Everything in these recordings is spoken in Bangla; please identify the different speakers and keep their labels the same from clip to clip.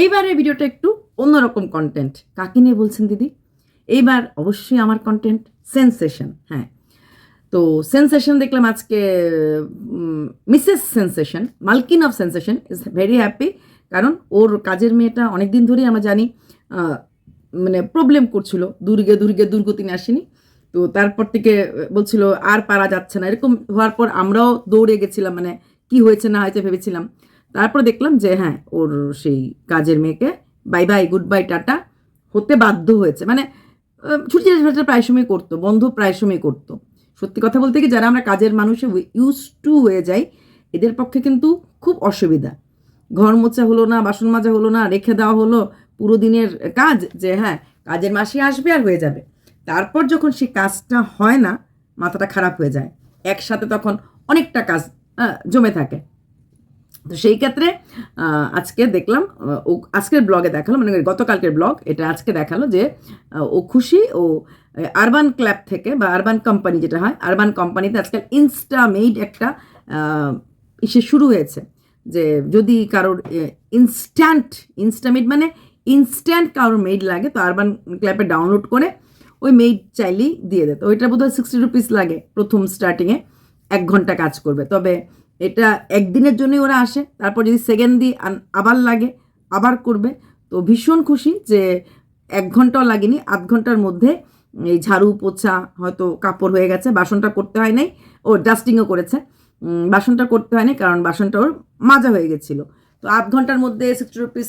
Speaker 1: এইবারের ভিডিওটা একটু অন্যরকম কন্টেন্ট কাকে নিয়ে বলছেন দিদি? এইবার অবশ্যই আমার কন্টেন্ট সেন্সেশন হ্যাঁ। তো সেন্সেশন দেখলাম আজকে মিসেস সেন্সেশন মালকিন of sensation is very happy কারণ ওর কাজের মেয়েটা অনেক দিন ধরেই আমরা জানি মানে প্রবলেম করছিল, দুর্গে দুর্গে, দুর্গতি আসেনি। তো তারপর থেকে বলছিল, আর পারা যাচ্ছে না। এরকম হওয়ার পর আমরাও দৌড়ে গেছিলাম মানে কি হয়েছে না হয়েছে ভেবেছিলাম। তারপর দেখলাম যে হ্যাঁ ওর সেই কাজের মেয়েকে bye bye good bye tata হতে বাধ্য হয়েছে। মানে ছুটি ছাটা প্রায় সময় করতো, বন্ধ প্রায় সময় করতো। সত্যি কথা বলতে কি, যারা আমরা কাজের মানুষে ইউজ টু হয়ে যাই, এদের পক্ষে কিন্তু খুব অসুবিধা। ঘর মোছা হলো না, বাসন মাজা হলো না, রেখে দেওয়া হলো, পুরো দিনের কাজ যে হ্যাঁ কাজের মাসে আসবে আর হয়ে যাবে। তারপর যখন সেই কাজটা হয় না, মাথাটা খারাপ হয়ে যায়। একসাথে তখন অনেকটা কাজ জমে থাকে। তো সেই ক্ষেত্রে আজকে দেখলাম ও আজকের ব্লগে দেখাল মানে গতকালকের ব্লগ, এটা আজকে দেখাল যে ও খুশি, ও আরবান ক্ল্যাব থেকে বা আরবান কোম্পানি যেটা হয় আরবান কোম্পানিতে আজকাল ইনস্টা মেড একটা ইসে শুরু হয়েছে। যে যদি কারোর ইনস্ট্যান্ট ইনস্টামেড মানে ইনস্ট্যান্ট কারোর মেড লাগে, তো আরবান ক্ল্যাপে ডাউনলোড করে ওই মেড চাইলেই দিয়ে দেয় তো ওইটা বোধহয় সিক্সটি রুপিস লাগে প্রথম স্টার্টিংয়ে এক ঘণ্টা কাজ করবে। তবে এটা একদিনের জন্যই ওরা আসে। তারপর যদি সেকেন্ড দিই আবার লাগে, আবার করবে। তো ভীষণ খুশি যে এক ঘন্টাও লাগেনি, আধ ঘণ্টার মধ্যে এই ঝাড়ু পোছা হয়তো কাপড় হয়ে গেছে, বাসনটা করতে হয় নাই। ও ডাস্টিংও করেছে। বাসনটা করতে হয়নি কারণ বাসনটা ওর মাজা হয়ে গেছিল। তো আধ ঘণ্টার মধ্যে সিক্সটি রুপিস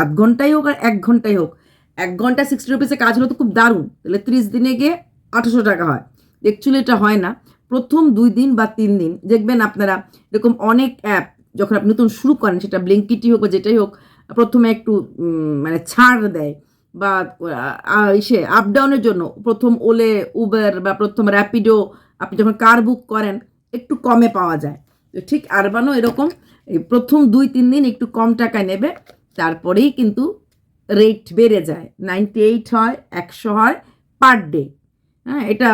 Speaker 1: আধ ঘন্টাই হোক আর এক ঘন্টাই হোক, এক ঘণ্টা সিক্সটি রুপিসে কাজ হলো তো খুব দারুণ। তাহলে ত্রিশ দিনে গিয়ে আঠারোশো টাকা হয়। অ্যাকচুয়ালি এটা হয় না। প্রথম দুই দিন বা তিন দিন, দেখবেন আপনারা এরকম অনেক অ্যাপ যখন আপনি নতুন শুরু করেন, সেটা ব্লিঙ্কিটি হোক বা যেটাই হোক, প্রথমে একটু মানে ছাড় দেয় বা ইসে আপ ডাউনের জন্য, প্রথম ওলে উবের বা প্রথম র্যাপিডো আপনি যখন কার বুক করেন, একটু কমে পাওয়া যায়। তো ঠিক আরবানও এরকম প্রথম দুই, তিন দিন একটু কম টাকায় নেবে, তারপরেই কিন্তু রেট বেড়ে যায়। নাইনটি এইট হয়, একশো হয় পার ডে হ্যাঁ এটা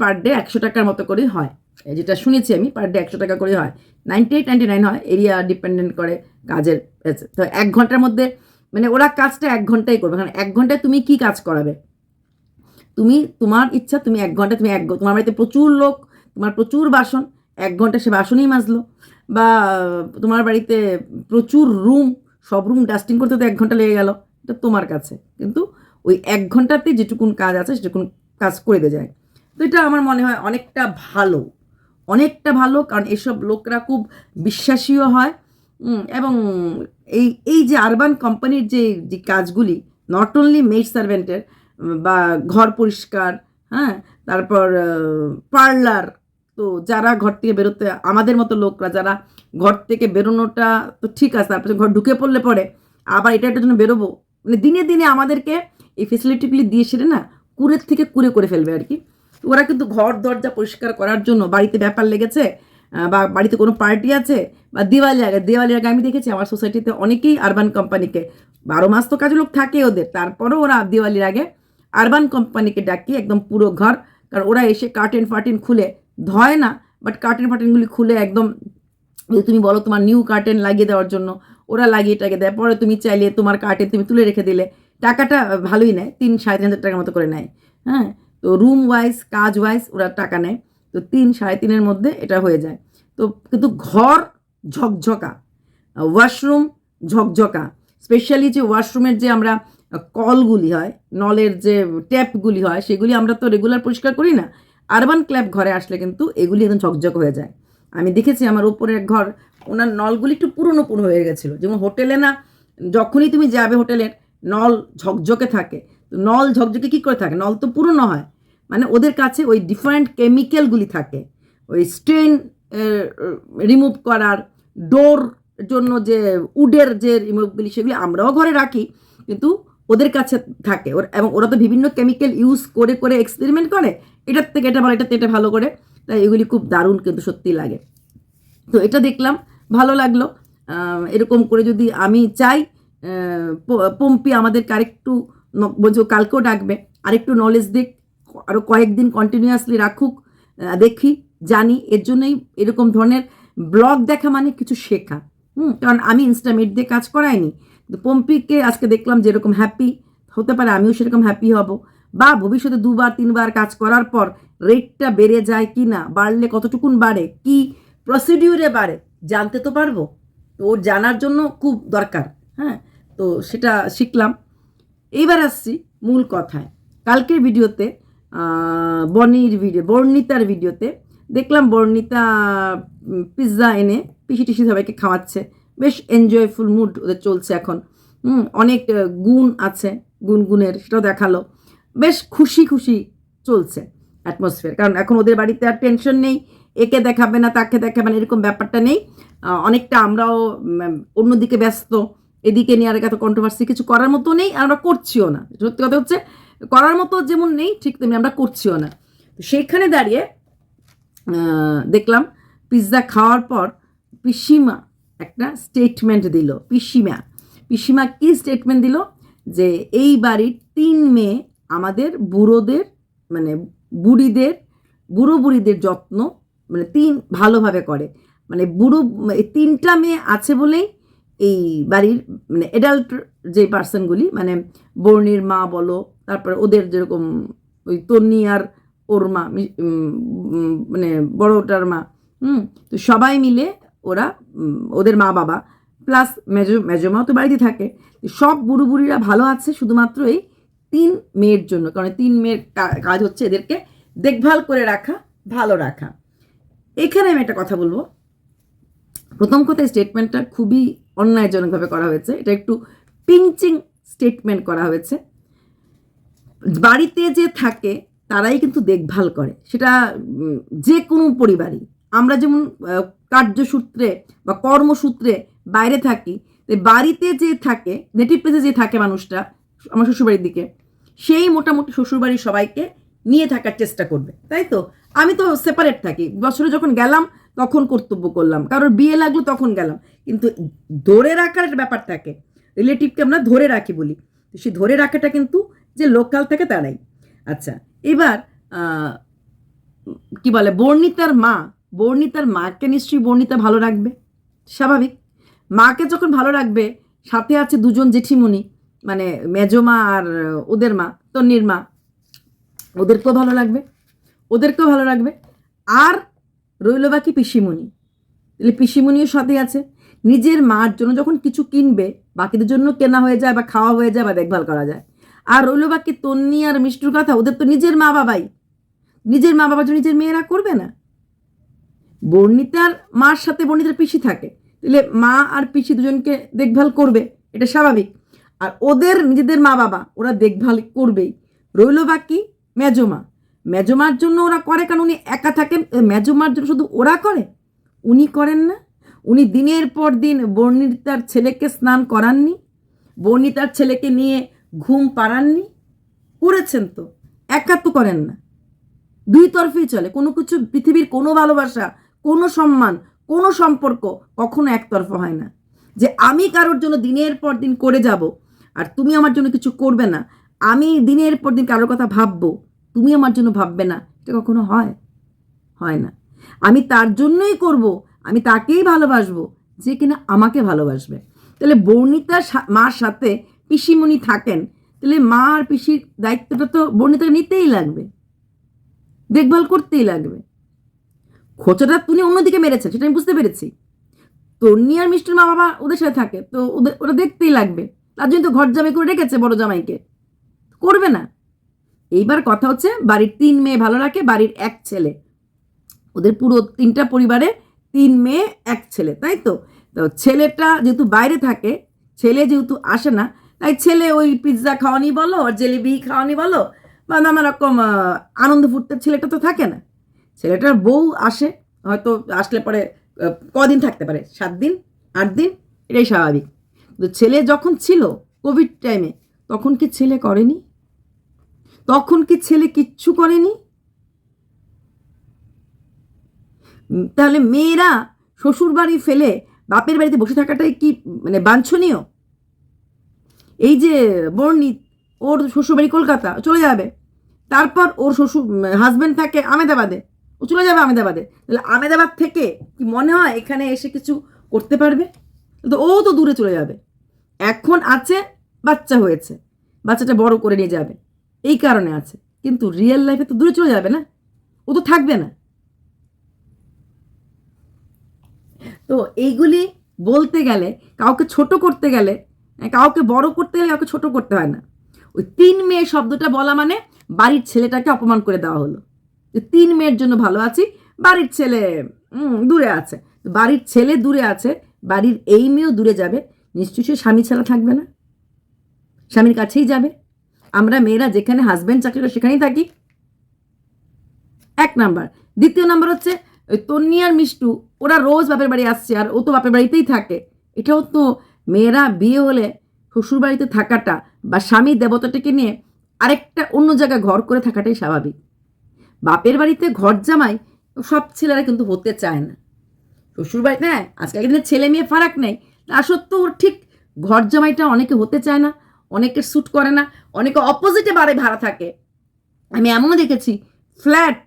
Speaker 1: পার ডে একশো টাকার মতো করেই হয়। যেটা শুনেছি আমি পার ডে একশো টাকা করে হয়। নাইনটি এইট নাইনটি নাইন হয় এরিয়া ডিপেন্ডেন্ট করে কাজের তো এক ঘণ্টার মধ্যে মানে ওরা কাজটা এক ঘন্টায় করবে। কারণ এক ঘন্টায় তুমি কি কাজ করাবে? তুমি, তোমার ইচ্ছা, তুমি এক ঘণ্টা তুমি এক তোমার বাড়িতে প্রচুর লোক, তোমার প্রচুর বাসন, এক ঘণ্টা সে বাসনই মাজলো। বা, তোমার বাড়িতে প্রচুর রুম সব রুম ডাস্টিং করতে তো এক ঘণ্টা লেগে গেল। এটা তোমার কাছে। কিন্তু ওই এক ঘন্টাতে যেটুকুন কাজ আছে, সেটুকুন কাজ করে দিয়ে যায়। তো এটা আমার মনে হয় অনেকটা ভালো। অনেকটা ভালো কারণ এসব লোকরা খুব বিশ্বাসীও হয়। এবং এই এই যে আরবান কোম্পানির যে যে কাজগুলি নট অনলি মেড সার্ভেন্টের বা ঘর পরিষ্কার হ্যাঁ তারপর পার্লার তো যারা ঘর থেকে বেরোতে, আমাদের মতো লোকরা যারা ঘর থেকে বেরোনোটা তো ঠিক আছে, তারপরে ঘর ঢুকে পড়লে পরে আবার এটা একটা জন্য বেরোবো। মানে দিনে দিনে আমাদেরকে এই ফেসিলিটিগুলি দিয়ে সেরে না কুড়ের থেকে কুড়ে করে ফেলবে আর কি। ওরা কিন্তু ঘর, দরজা পরিষ্কার করার জন্য বাড়িতে ব্যাপার লেগেছে বা বাড়িতে কোনো পার্টি আছে, বা দিওয়ালি আগে, দিওয়ালির আগে আমি দেখেছি আমার সোসাইটিতে অনেকেই আরবান কোম্পানিকে বারো মাস তো কাজে লোক থাকে ওদের, তারপরেও ওরা দিওয়ালির আগে আরবান কোম্পানিকে ডাকি একদম পুরো ঘর, কারণ ওরা এসে কার্টেন ফার্টেন খুলে, ধয় না বাট কার্টেন ফার্টেনগুলি খুলে একদম যদি তুমি বলো তোমার নিউ কার্টেন লাগিয়ে দেওয়ার জন্য, ওরা লাগিয়ে টাকিয়ে দেয়, পরে তুমি চাইলে তোমার কার্টেন তুমি তুলে রেখে দিলে টাকাটা ভালোই নেয়, তিন সাড়ে তিন হাজার টাকার মতো করে নেয়। হ্যাঁ? তো রুম ওয়াইজ কাজ ওয়াইজ ওরা টাকা নেয়। তো তিন সাড়ে তিনের মধ্যে এটা হয়ে যায়। তো কিন্তু ঘর ঝকঝকা ওয়াশরুম ঝকঝকা স্পেশালি যে ওয়াশরুমের যে আমরা কলগুলি হয়, নলের যে ট্যাপগুলি হয়, সেগুলি আমরা তো রেগুলার পরিষ্কার করি না। আরবান ক্ল্যাব ঘরে আসলে কিন্তু এগুলি একদম ঝকঝক হয়ে যায়। আমি দেখেছি আমার এক ঘর, ওনার নলগুলি একটু পুরনো পুরনো হয়ে গেছিল। যেমন হোটেলে না, যখনই তুমি যাবে হোটেলের নল ঝকঝকে থাকে। নল ঝকঝকে কী করে থাকে? নল তো পুরনো হয়। মানে ওদের কাছে ওই ডিফারেন্ট কেমিক্যালগুলি থাকে। ওই স্টেন রিমুভ করার ডোর জন্য যে উডের যে রিমুভগুলি সেগুলি আমরাও ঘরে রাখি, কিন্তু ওদের কাছে থাকে। ওর, এবং ওরা তো বিভিন্ন কেমিক্যাল ইউজ করে করে এক্সপেরিমেন্ট করে। এটার থেকে এটা ভালো, এটার থেকে এটা ভালো করে। তাই এগুলি খুব দারুণ কিন্তু সত্যি লাগে। তো এটা দেখলাম, ভালো লাগল। এরকম করে যদি আমি চাই পম্পি আমাদেরকে আরেকটু বলছে, কালকেও ডাকবে। আরেকটু নলেজ দিক আরও কয়েকদিন কন্টিনিউয়াসলি রাখুক দেখি, জানি। এর জন্যই এরকম ধরনের ব্লগ দেখা মানে কিছু শেখা। হুম, কারণ আমি ইনস্টামিট দিয়ে কাজ করাইনি। পম্পিকে আজকে দেখলাম যেরকম হ্যাপি হতে পারে আমিও সেরকম হ্যাপি হব। বা ভবিষ্যতে দুবার, তিনবার কাজ করার পর রেটটা বেড়ে যায় কি না বাড়লে কতটুকুন বাড়ে, কি প্রসিডিউরে বাড়ে, জানতে তো পারব। তো ওর জানার জন্য খুব দরকার। হ্যাঁ তো সেটা শিখলাম। এইবার আসছি মূল কথায়। কালকের ভিডিওতে বনির ভিডিও, বর্ণিতার ভিডিওতে দেখলাম বর্ণিতা পিৎজা এনে পিসি টিসি সবাইকে খাওয়াচ্ছে। বেশ এনজয়ফুল মুড ওদের চলছে এখন। হুম, অনেক গুণ আছে, গুনগুনের সেটাও দেখাল। বেশ খুশি খুশি চলছে অ্যাটমসফিয়ার কারণ এখন ওদের বাড়িতে আর টেনশন নেই, একে দেখাবে না, তাকে দেখাবে না, এরকম ব্যাপারটা নেই। অনেকটা আমরাও অন্যদিকে ব্যস্ত। এদিকে নিয়ে আর এত কন্ট্রোভার্সি কিছু করার মতো নেই আমরা করছিও না। সত্যি কথা হচ্ছে, করার মতো যেমন নেই, ঠিক তেমনি আমরা করছিও না। তো সেইখানে দাঁড়িয়ে দেখলাম পিৎজা খাওয়ার পর পিসিমা একটা স্টেটমেন্ট দিল, পিসিমা। পিসিমা কি স্টেটমেন্ট দিল? যে এই বাড়ির তিন মেয়ে আমাদের বুড়োদের মানে বুড়িদের, বুড়ো বুড়িদের যত্ন মানে তিন ভালোভাবে করে। মানে বুড়ো তিনটা মেয়ে আছে বলেই এই বাড়ির মানে অ্যাডাল্ট যে পার্সনগুলি মানে বর্ণির মা বলো, তারপরে ওদের যেরকম ওই তন্নি আর ওর মা মানে বড়টার মা, হুম, তো সবাই মিলে ওরা ওদের মা বাবা প্লাস মেজো মেজমাও তো বাড়িতে থাকে, সব বুড়ো বুড়িরা ভালো আছে, শুধুমাত্র এই তিন মেয়ের জন্য, কারণ তিন মেয়ের কাজ হচ্ছে এদেরকে দেখভাল করে রাখা, ভালো রাখা। এখানে আমি একটা কথা বলব প্রথম কথা স্টেটমেন্টটা খুবই অন্যায়জনকভাবে করা হয়েছে। এটা একটু পিঞ্চিং স্টেটমেন্ট করা হয়েছে। বাড়িতে যে থাকে, তারাই কিন্তু দেখভাল করে। সেটা যে কোনো পরিবারই। আমরা যেমন কার্যসূত্রে বা কর্মসূত্রে বাইরে থাকি বাড়িতে যে থাকে নেটিভ প্লেসে যে থাকে মানুষটা, আমার শ্বশুরবাড়ির দিকে, সেই মোটামুটি শ্বশুরবাড়ির সবাইকে নিয়ে থাকার চেষ্টা করবে। তাই তো? আমি তো সেপারেট থাকি। বছরে যখন গেলাম তখন কর্তব্য করলাম। কারোর বিয়ে লাগল তখন গেলাম। কিন্তু ধরে রাখার একটা ব্যাপার থাকে। রিলেটিভকে আমরা ধরে রাখি বলি। তো ধরে রাখাটা কিন্তু যে লোকাল থাকে তারাই। আচ্ছা এবার কি বলে? বর্ণিতার মা, বর্ণিতার মাকে নিশ্চয়ই বর্ণিতা ভালো রাখবে। স্বাভাবিক। মাকে যখন ভালো রাখবে, সাথে আছে দুজন জেঠিমণি মানে মেজমা আর ওদের মা, তন্নির মা। ওদেরকেও ভালো লাগবে। ওদেরকেও ভালো লাগবে। আর রইল বাকি পিসিমণি। তাহলে পিসিমণিও সাথে আছে। নিজের মার জন্য যখন কিছু কিনবে, বাকিদের জন্য কেনা হয়ে যায় বা খাওয়া হয়ে যায় বা দেখভাল করা যায়। আর রইল বাকি তন্নি আর মিষ্টুর কথা, ওদের তো নিজের মা বাবাই। নিজের মা বাবার জন্য নিজের মেয়েরা করবে না। বর্ণিতার মার সাথে বর্ণিতার পিসি থাকে। তাহলে মা আর পিসি দুজনকে দেখভাল করবে, এটা স্বাভাবিক। আর ওদের নিজেদের মা বাবা, ওরা দেখভাল করবেই। রইল বাকি মেজমা মেজমার জন্য ওরা করে, কারণ উনি একা থাকেন। মেজমার জন্য শুধু ওরা করে? উনি করেন না। উনি দিনের পর দিন বর্ণিতার ছেলেকে স্নান করাননি, বর্ণিতার ছেলেকে নিয়ে ঘুম পাড়াননি, করেছেন তো। একা তো করেন না। দুই তরফেই চলে। কোনো কিছু পৃথিবীর কোনো ভালোবাসা, কোনো সম্মান, কোনো সম্পর্ক কখনো একতরফা হয় না। যে আমি কারোর জন্য দিনের পর দিন করে যাব, আর তুমি আমার জন্য কিছু করবে না, আমি দিনের পর দিন কারোর কথা ভাববো তুমি আমার জন্য ভাববে না। এটা কখনো হয়? হয় না। আমি তার জন্যই করব, আমি তাকেই ভালোবাসবো, যে কিনা আমাকে ভালোবাসবে। তাহলে বর্ণিতার সা- মার সাথে পিসিমণি থাকেন, তাহলে মা আর পিসির দায়িত্বটা তো বর্ণিতাকে নিতেই লাগবে। দেখভাল করতেই লাগবে। খোঁচাটা তুমি অন্যদিকে মেরেছেন সেটা আমি বুঝতে পেরেছি। তন্নি আর মিষ্টির মা বাবা ওদের সাথে থাকে, তো ওদের, ওরা দেখতেই লাগবে। তার জন্য তো ঘর জামাই করে রেখেছে বড় জামাইকে। করবে না। এইবার কথা হচ্ছে বাড়ির তিন মেয়ে ভালো রাখে, বাড়ির এক ছেলে। ওদের পুরো তিনটা পরিবারে তিন মেয়ে, এক ছেলে, তাই তো? তো ছেলেটা যেহেতু বাইরে থাকে, ছেলে যেহেতু আসে না, তাই ছেলে ওই পিৎজা খাওয়ানি বলো আর জেলিবি খাওয়ানি বলো বা নানা রকম আনন্দ ফুর্তের ছেলেটা তো থাকে না। ছেলেটার বউ আসে, হয়তো আসলে পরে কদিন থাকতে পারে? সাত দিন, আট দিন, এটাই স্বাভাবিক। তো ছেলে যখন ছিল কোভিড টাইমে, তখন কি ছেলে করেনি? তখন কি ছেলে কিচ্ছু করেনি? তাহলে মেয়েরা শ্বশুর বাড়ি ফেলে বাপের বাড়িতে বসে থাকাটাই কি মানে বাঞ্ছনীয়? এই যে বর্ণিত, ওর শ্বশুরবাড়ি কলকাতা চলে যাবে। তারপর ওর শ্বশুর হাজব্যান্ড থাকে আমেদাবাদে, ও চলে যাবে আমেদাবাদে। তাহলে আমেদাবাদ থেকে কি মনে হয় এখানে এসে কিছু করতে পারবে? তো ও তো দূরে চলে যাবে। এখন আছে, বাচ্চা হয়েছে। বাচ্চাটা বড় করে নিয়ে যাবে। এই কারণে আছে। কিন্তু রিয়েল লাইফে তো দূরে চলে যাবে না। ও তো থাকবে না। তো এইগুলি বলতে গেলে, কাউকে ছোট করতে গেলে কাউকে বড় করতে গেলে কাউকে ছোট করতে হয় না। ওই তিন মেয়ে শব্দটা বলা মানে বাড়ির ছেলেটাকে অপমান করে দেওয়া হলো। যে তিন মেয়ের জন্য ভালো আছি, বাড়ির ছেলে দূরে আছে। বাড়ির ছেলে দূরে আছে, বাড়ির এই মেয়েও দূরে যাবে। নিশ্চয়ই সে স্বামী ছাড়া থাকবে না। স্বামীর কাছেই যাবে। আমরা মেয়েরা যেখানে হাজব্যান্ড চাকরি করে, সেখানেই থাকি। এক নাম্বার। দ্বিতীয় নাম্বার হচ্ছে, ওই তন্নি আর মিষ্টু, ওরা রোজ বাপের বাড়ি আসছে আর ও তো বাপের বাড়িতেই থাকে। এটাও তো মেয়েরা বিয়ে হলে শ্বশুর বাড়িতে থাকাটা বা স্বামী দেবতাটাকে নিয়ে আরেকটা অন্য জায়গায় ঘর করে থাকাটাই স্বাভাবিক। বাপের বাড়িতে ঘর জামাই, সব ছেলেরা কিন্তু হতে চায় না। শ্বশুর বাড়িতে হ্যাঁ আজকাল দিনে ছেলে মেয়ে ফারাক নেই। তা সত্ত্বেও ওর ঠিক ঘর জামাইটা অনেকে হতে চায় না। অনেকের স্যুট করে না, অনেকে অপোজিটে বাড়ি ভাড়া থাকে। আমি এমনও দেখেছি ফ্ল্যাট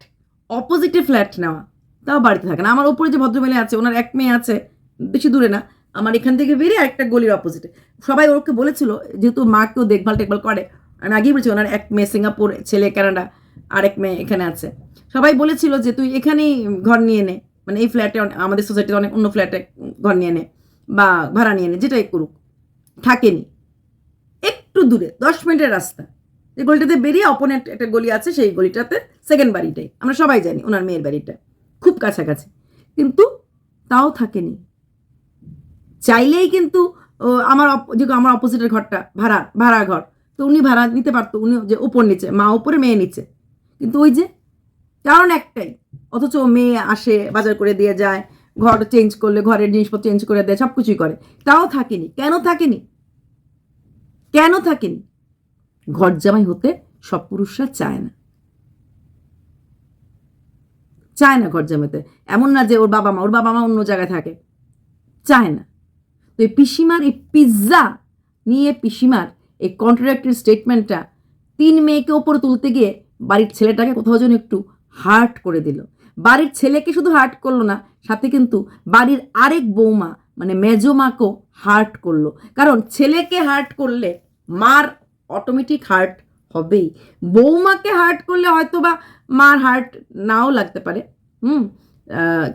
Speaker 1: অপোজিটে ফ্ল্যাট নেওয়া, তাও বাড়িতে থাকে না। আমার ওপরে যে ভদ্রমেলে আছে, ওনার এক মেয়ে আছে, বেশি দূরে না, আমার এখান থেকে বেরিয়ে একটা গলির অপোজিটে সবাই ওকে বলেছিল, যেহেতু মাকেও দেখভাল টেকভাল করে, আমি আগেই বলেছি, ওনার এক মেয়ে সিঙ্গাপুর, ছেলে কানাডা আরেক মেয়ে এখানে আছে। সবাই বলেছিল যে, তুই এখানেই ঘর নিয়ে নে। মানে এই ফ্ল্যাটে আমাদের সোসাইটিতে অনেক অন্য ফ্ল্যাটে ঘর নিয়ে নে বা ভাড়া নিয়ে নে, যেটাই করুক। থাকেনি। একটু দূরে, দশ মিনিটের রাস্তা। যে গলিটাতে বেরিয়ে অপোনেন্ট একটা গলি আছে, সেই গলিটাতে সেকেন্ড বাড়িটাই। আমরা সবাই জানি ওনার মেয়ের বাড়িটা, খুব কাছাকাছি। কিন্তু তাও থাকেনি। চাইলেই কিন্তু আমার যেহেতু আমার অপোজিটের ঘরটা, ভাড়া ভাড়া ঘর, তো উনি ভাড়া নিতে পারতো, উনি যে ওপর নিচে, মা ওপরে মেয়ে নিচে। কিন্তু ওই যে, কারণ একটাই, অথচ মেয়ে আসে, বাজার করে দিয়ে যায়, ঘর চেঞ্জ করলে, ঘরের জিনিসপত্র চেঞ্জ করে দেয় সব কিছুই করে। তাও থাকেনি। কেন থাকেনি? কেন থাকেন? ঘর জামাই হতে সব পুরুষরা চায় না। চায় না ঘর জামাইতে। এমন না যে ওর বাবা মা, ওর বাবা মা অন্য জায়গায় থাকে। চায় না। তো এই পিসিমার এই পিৎজা নিয়ে পিসিমার এই কন্ট্রাক্টের স্টেটমেন্টটা তিন মেয়েকে ওপরে তুলতে গিয়ে বাড়ির ছেলেটাকে কোথাও যেন একটু হার্ট করে দিল। বাড়ির ছেলেকে শুধু হার্ট করল না, সাথে কিন্তু বাড়ির আরেক বৌমা মানে মেজো মাকেও হার্ট করল। কারণ ছেলেকে হার্ট করলে মার অটোমেটিক হার্ট হবেই। বৌমাকে হার্ট করলে হয়তো বা মার হার্ট নাও লাগতে পারে। হুম?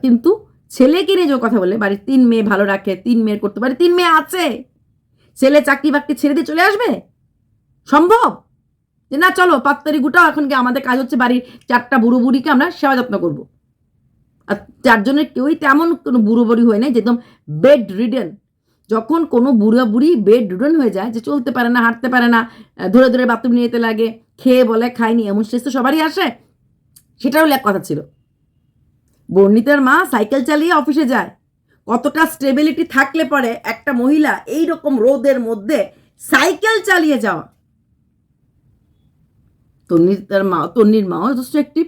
Speaker 1: কিন্তু ছেলেকে নিয়ে যে কথা বলে, বাড়ির তিন মেয়ে ভালো রাখে, তিন মেয়ের করতে পারে, তিন মেয়ে আছে। ছেলে চাকরি বাকরি ছেড়ে দিয়ে চলে আসবে? সম্ভব? যে না, চলো পাত্তারি গুটাও, এখন কি আমাদের কাজ হচ্ছে বাড়ির চারটা বুড়ো বুড়িকে আমরা সেবা যত্ন করব। আর চারজনের কেউই তেমন কোনো বুড়ো বুড়ি হয় নাই যে একদম বেড রিডেন যখন কোনো বুড়ো বুড়ি বেড রিডেন হয়ে যায়, যে চলতে পারে না, হাঁটতে পারে না ধরে ধরে বাথরুম নিয়ে যেতে লাগে, খেয়ে বলে খায়নি এমন শেষ তো সবারই আসে। সেটারও এক কথা ছিল। বর্ণিতার মা সাইকেল চালিয়ে অফিসে যায়। কতটা স্টেবিলিটি থাকলে পরে একটা মহিলা এই রকম রোদের মধ্যে সাইকেল চালিয়ে যাওয়া। তন্নির তার মা, তন্নির মাও যথেষ্ট অ্যাক্টিভ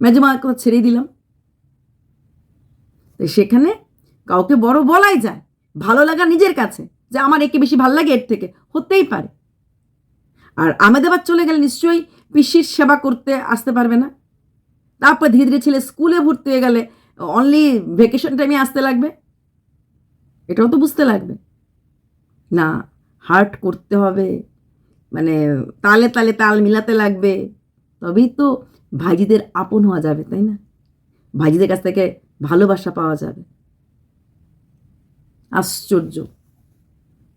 Speaker 1: মেজে মার কথা ছেড়েই দিলাম। তো সেখানে কাউকে বড় বলাই যায়, ভালো লাগা নিজের কাছে, যে আমার একে বেশি ভালো লাগে এর থেকে, হতেই পারে। আর আমেদাবাদ চলে গেলে নিশ্চয়ই পিসির সেবা করতে আসতে পারবে না। তারপর ধীরে ধীরে ছেলে স্কুলে ভর্তি হয়ে গেলে অনলি ভেকেশন টাইমে আসতে লাগবে। এটাও তো বুঝতে লাগবে। না হার্ট করতে হবে। মানে তালে তালে তাল মিলাতে লাগবে। তবেই তো ভাইজিদের আপন হওয়া যাবে, তাই না? ভাইজিদের কাছ থেকে ভালোবাসা পাওয়া যাবে। আশ্চর্য।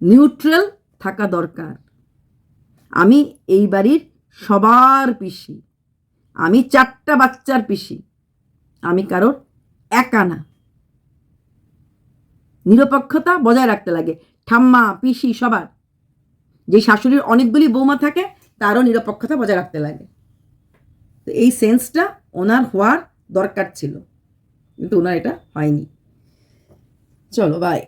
Speaker 1: নিউট্রাল থাকা দরকার। আমি এই বাড়ির সবার পিসি। আমি চারটা বাচ্চার পিসি। আমি কারোর একা না। নিরপেক্ষতা বজায় রাখতে লাগে। ঠাম্মা, পিসি সবার। যে শাশুড়ির অনেকগুলি বৌমা থাকে, তারও নিরপেক্ষতা বজায় রাখতে লাগে। তো এই সেন্সটা ওনার হওয়ার দরকার ছিল। কিন্তু ওনার এটা হয়নি। চলো বাই